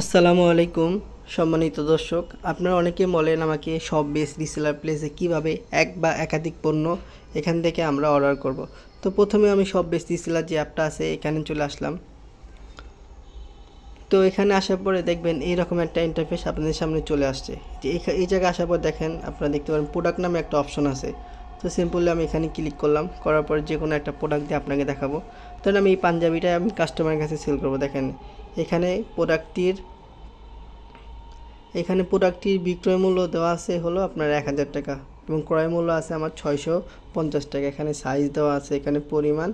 আসসালামু আলাইকুম, সম্মানিত দর্শক। আপনারা অনেকে বলেন আমাকে সব বেস রিসেলার প্লেসে কীভাবে এক বা একাধিক পণ্য এখান থেকে আমরা অর্ডার করব। তো প্রথমে আমি সব বেস রিসেলার যে অ্যাপটা আছে এখানে চলে আসলাম। তো এখানে আসার পরে দেখবেন এইরকম একটা ইন্টারফেস আপনাদের সামনে চলে আসছে। যে এই জায়গায় আসার পর দেখেন আপনারা দেখতে পারেন প্রোডাক্ট নামে একটা অপশন আছে। তো সিম্পলি আমি এখানে ক্লিক করলাম। করার পর যে কোনো একটা প্রোডাক্ট দিয়ে আপনাকে দেখাবো। ধরুন আমি এই পাঞ্জাবিটা আমি কাস্টমারের কাছে সেল করব, দেখেন। এখানে প্রোডাক্টটির এখানে প্রোডাক্টটির বিক্রয় মূল্য দেওয়া আছে হলো আপনার এক হাজার টাকা এবং ক্রয় মূল্য আছে আমার ছয়শো পঞ্চাশ টাকা। এখানে সাইজ দেওয়া আছে, এখানে পরিমাণ,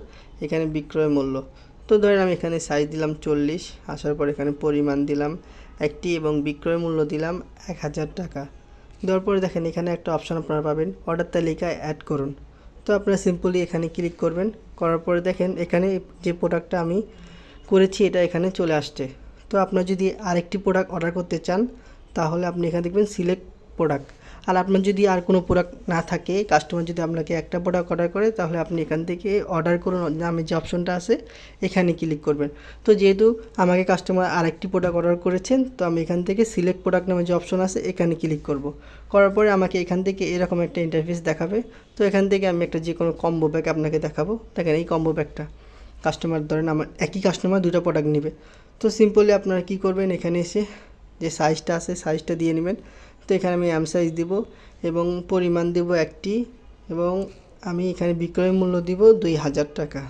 এখানে বিক্রয় মূল্য। তো ধরেন আমি এখানে সাইজ দিলাম চল্লিশ, আসার পর এখানে পরিমাণ দিলাম একটি এবং বিক্রয় মূল্য দিলাম এক হাজার টাকা। দেওয়ার পরে দেখেন এখানে একটা অপশান আপনারা পাবেন অর্ডার তালিকায় অ্যাড করুন। তো আপনারা সিম্পলি এখানে ক্লিক করবেন, করার পরে দেখেন এখানে যে প্রোডাক্টটা আমি করেছি এটা এখানে চলে আসছে। তো আপনার যদি আরেকটি প্রোডাক্ট অর্ডার করতে চান, তাহলে আপনি এখানে দেখবেন সিলেক্ট প্রোডাক্ট আর আপনার যদি আর কোনো প্রোডাক্ট না থাকে কাস্টমার যদি আপনাকে একটা প্রোডাক্ট অর্ডার করে, তাহলে আপনি এখান থেকে অর্ডার করুন। নামে যে অপশনটা আছে, এখানে ক্লিক করবেন। তো যেহেতু আমাকে কাস্টমার আরেকটি প্রোডাক্ট অর্ডার করেছেন, তো আমি এখান থেকে সিলেক্ট প্রোডাক্ট নামে যে অপশন আছে, এখানে ক্লিক করব। করার পরে আমাকে এখান থেকে এরকম একটা ইন্টারফেস দেখাবে। তো এখান থেকে আমি একটা যে কোনো কম্বো ব্যাগ আপনাকে দেখাবো। দেখেন এই কম্বো ব্যাগটা কাস্টমার ধরেন আমার একই কাস্টমার দুটো প্রোডাক্ট নেবে। তো সিম্পলি আপনারা কি করবেন, এখানে এসে যে সাইজটা আছে সাইজটা দিয়ে নেবেন। তো এখানে আমি এম সাইজ দিব এবং পরিমাণ দেব একটি এবং আমি এখানে বিক্রয় মূল্য দিব দুই হাজার টাকা।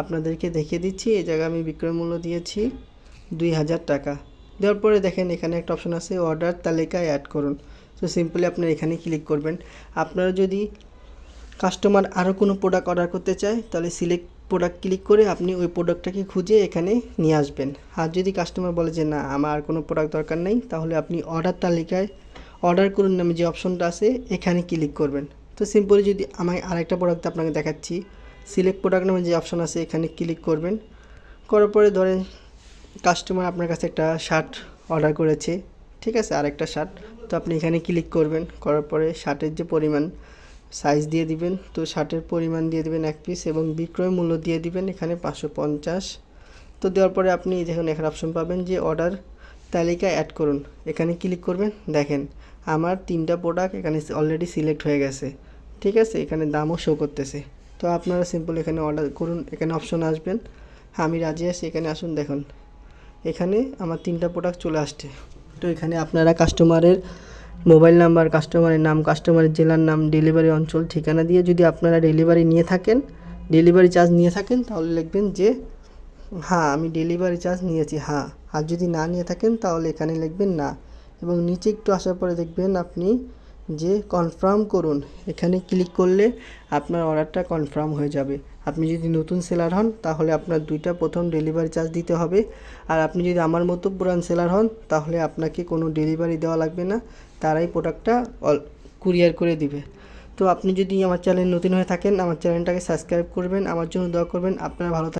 আপনাদেরকে দেখিয়ে দিচ্ছি, এই জায়গায় আমি বিক্রয় মূল্য দিয়েছি দুই হাজার টাকা। দেওয়ার পরে দেখেন এখানে একটা অপশন আছে অর্ডার তালিকায় অ্যাড করুন। তো সিম্পলি আপনারা এখানে ক্লিক করবেন। আপনারা যদি কাস্টমার আরও কোনো প্রোডাক্ট অর্ডার করতে চায়, তাহলে সিলেক্ট প্রোডাক্ট ক্লিক করে আপনি ওই প্রোডাক্টটাকে খুঁজে এখানে নিয়ে আসবেন। আর যদি কাস্টমার বলে যে, না, আমার কোনো প্রোডাক্ট দরকার নেই, তাহলে আপনি অর্ডার তালিকায় অর্ডার করুন নামে যে অপশনটা আছে, এখানে ক্লিক করবেন। তো সিম্পলি যদি আমি আরেকটা প্রোডাক্ট আপনাকে দেখাচ্ছি সিলেক্ট প্রোডাক্ট নামে যে অপশন আছে, এখানে ক্লিক করবেন। করার পরে ধরেন কাস্টমার আপনার কাছে একটা শার্ট অর্ডার করেছে, ঠিক আছে? আরেকটা শার্ট তো আপনি এখানে ক্লিক করবেন। করার পরে শার্টের যে পরিমাণ সাইজ দিয়ে দিবেন, তো শার্টের পরিমাণ দিয়ে দিবেন এক পিস এবং বিক্রয় মূল্য দিয়ে দিবেন এখানে পাঁচশো পঞ্চাশ। তো দেওয়ার পরে আপনি দেখুন এখানে অপশন পাবেন যে অর্ডার তালিকায় অ্যাড করুন। এখানে ক্লিক করবেন, দেখেন আমার তিনটা প্রোডাক্ট এখানে অলরেডি সিলেক্ট হয়ে গেছে। ঠিক আছে, এখানে দামও শো করতেছে। তো আপনারা সিম্পল এখানে অর্ডার করুন, এখানে অপশন আসবেন। আমি রাজি আছি, এখানে আসুন, দেখুন। এখানে আমার তিনটা প্রোডাক্ট চলে আসছে। তো এখানে আপনারা কাস্টমারের মোবাইল নাম্বার কাস্টমারের নাম কাস্টমারের জেলার নাম ডেলিভারি অঞ্চল, ঠিকানা দিয়ে যদি আপনারা ডেলিভারি নিয়ে থাকেন ডেলিভারি চার্জ নিয়ে থাকেন, তাহলে লিখবেন যে হ্যাঁ আমি ডেলিভারি চার্জ নিয়েছি হ্যাঁ। আর যদি না নিয়ে থাকেন, তাহলে এখানে লিখবেন না। এবং নিচে একটু আসার পরে দেখবেন আপনি যে কনফার্ম করুন, এখানে ক্লিক করলে আপনার অর্ডারটা কনফার্ম হয়ে যাবে। আপনি যদি নতুন সেলার হন, তাহলে আপনার দুইটা প্রথম ডেলিভারি চার্জ দিতে হবে। আর আপনি যদি আমার মতো পুরান সেলার হন, তাহলে আপনাকে কোনো ডেলিভারি দেওয়া লাগবে না। তারাই প্রোডাক্টটা কুরিয়ার করে দিবে। তো আপনি যদি আমার চ্যানেল নতুন হয়ে থাকেন, আমার চ্যানেলটাকে সাবস্ক্রাইব করবেন, আমার জন্য দোয়া করবেন। আপনারা ভালো